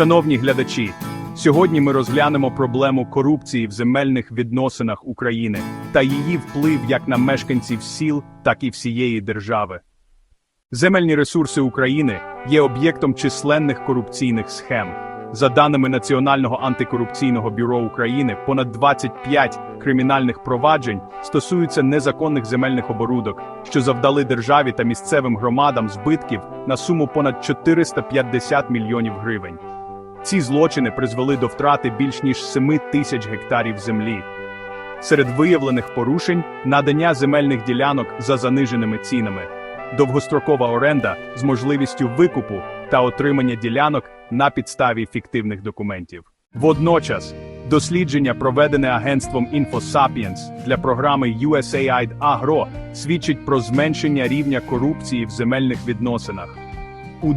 Шановні глядачі, сьогодні ми розглянемо проблему корупції в земельних відносинах України та її вплив як на мешканців сіл, так і всієї держави. Земельні ресурси України є об'єктом численних корупційних схем. За даними Національного антикорупційного бюро України, понад 25 кримінальних проваджень стосуються незаконних земельних оборудок, що завдали державі та місцевим громадам збитків на суму понад 450 мільйонів гривень. Ці злочини призвели до втрати більш ніж 7 тисяч гектарів землі. Серед виявлених порушень надання земельних ділянок за заниженими цінами, довгострокова оренда з можливістю викупу та отримання ділянок на підставі фіктивних документів. Водночас, дослідження, проведене агентством InfoSapiens для програми USAID Agro, свідчить про зменшення рівня корупції в земельних відносинах. У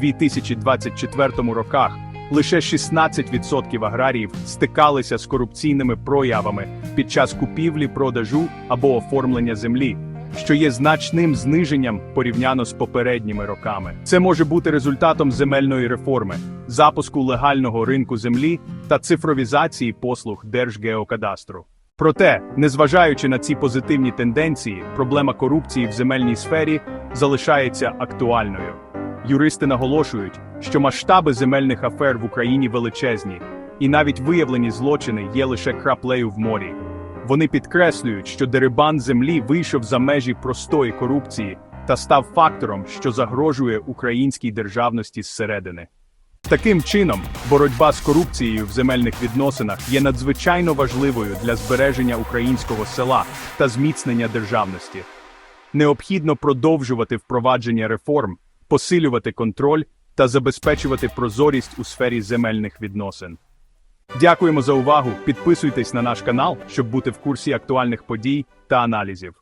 2023-2024 роках лише 16% аграріїв стикалися з корупційними проявами під час купівлі, продажу або оформлення землі, що є значним зниженням порівняно з попередніми роками. Це може бути результатом земельної реформи, запуску легального ринку землі та цифровізації послуг Держгеокадастру. Проте, незважаючи на ці позитивні тенденції, проблема корупції в земельній сфері залишається актуальною. Юристи наголошують, що масштаби земельних афер в Україні величезні, і навіть виявлені злочини є лише краплею в морі. Вони підкреслюють, що дерибан землі вийшов за межі простої корупції та став фактором, що загрожує українській державності зсередини. Таким чином, боротьба з корупцією в земельних відносинах є надзвичайно важливою для збереження українського села та зміцнення державності. Необхідно продовжувати впровадження реформ, посилювати контроль та забезпечувати прозорість у сфері земельних відносин. Дякуємо за увагу. Підписуйтесь на наш канал, щоб бути в курсі актуальних подій та аналізів.